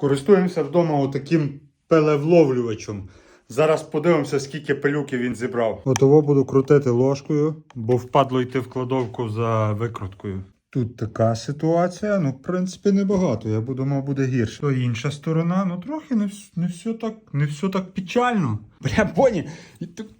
Користуємося вдома отаким пелевловлювачем. Зараз подивимося, скільки пилюки він зібрав. Готово буду крутити ложкою, бо впадло йти в кладовку за викруткою. Тут така ситуація, ну, в принципі, небагато. Я думав, буде гірше. То інша сторона, ну трохи не, не, все, так, не все так печально. Бля, поні,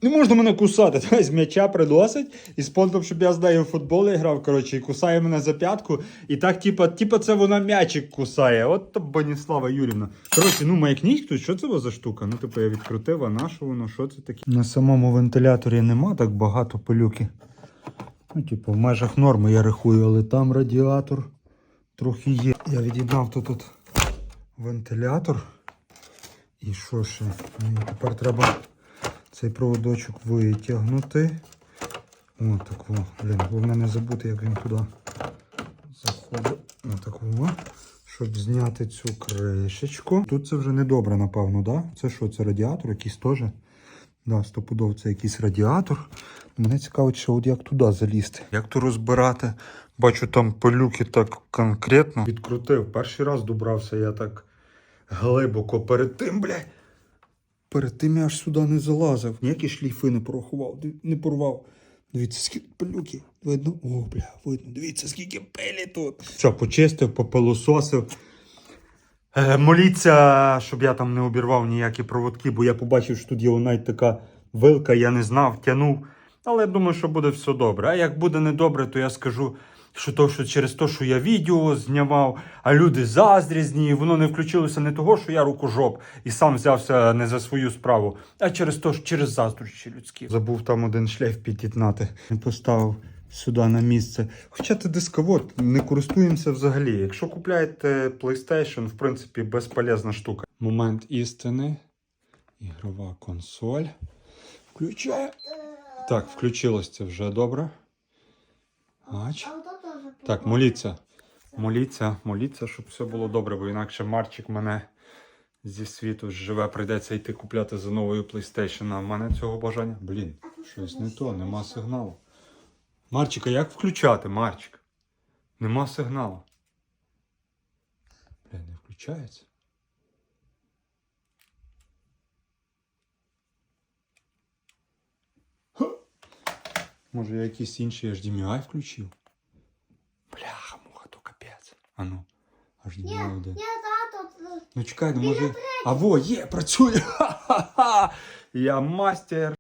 не можна мене кусати. Давай з м'яча приносить і з понтом, щоб я з нею в футбол грав, коротше, і кусає мене за п'ятку. І так, типа, типа це вона м'ячик кусає. От то Боніслава Юрівна. Коротше, ну маякніть хтось, що це за штука? Ну, типу, я відкрутив, а на що воно, що це таке? На самому вентиляторі нема так багато пилюки. Ну, типу, в межах норми я рахую, але там радіатор трохи є. Я від'єднав тут от вентилятор. І що ще? Мені тепер треба цей проводочок витягнути. О, так о, блін, головне не забути, як він туди заходить. О, так о. Щоб зняти цю кришечку. Тут це вже недобре, напевно, да? Це що, це радіатор якийсь теж? Да, стопудов це якийсь радіатор. Мене цікавить, що от як туди залізти. Як то розбирати? Бачу, там пилюки так конкретно. Відкрутив. Перший раз добрався я так глибоко перед тим, бля. Перед тим я аж сюди не залазив. Ніякі шліфи не порахував, не порвав. Дивіться, скільки пилюки. Видно? О, бля, видно. Дивіться, скільки пилі тут. Все, почистив, попилососив. Е, моліться, щоб я там не обірвав ніякі проводки, бо я побачив, що тут є навіть така вилка, я не знав, тянув. Але я думаю, що буде все добре. А як буде недобре, то я скажу, що то, що через те, що я відео знімав, а люди заздрізні, воно не включилося не того, що я рукожоп і сам взявся не за свою справу, а через те, що через заздрощі людські. Забув там один шлейф під'єднати. Не поставив сюди на місце. Хоча це дисковод, не користуємося взагалі. Якщо купляєте PlayStation, в принципі, безполезна штука. Момент істини. Ігрова консоль. Включає. Так, включилось це вже добре. Ач. Так, моліться. Моліться, моліться, щоб все було добре, бо інакше Марчик мене зі світу живе, прийдеться йти купляти за новою PlayStation. А в мене цього бажання. Блін, щось не то, нема сигналу. Марчика, як включати, Марчик? Нема сигналу. Бля, не включається. Ха! Може я якийсь інший HDMI включив? Бляха, муха, то капець. А ну, HDMI один. Я тато. Ну чекай, ну може. А во, є, працює. Ха-ха-ха! Я мастер.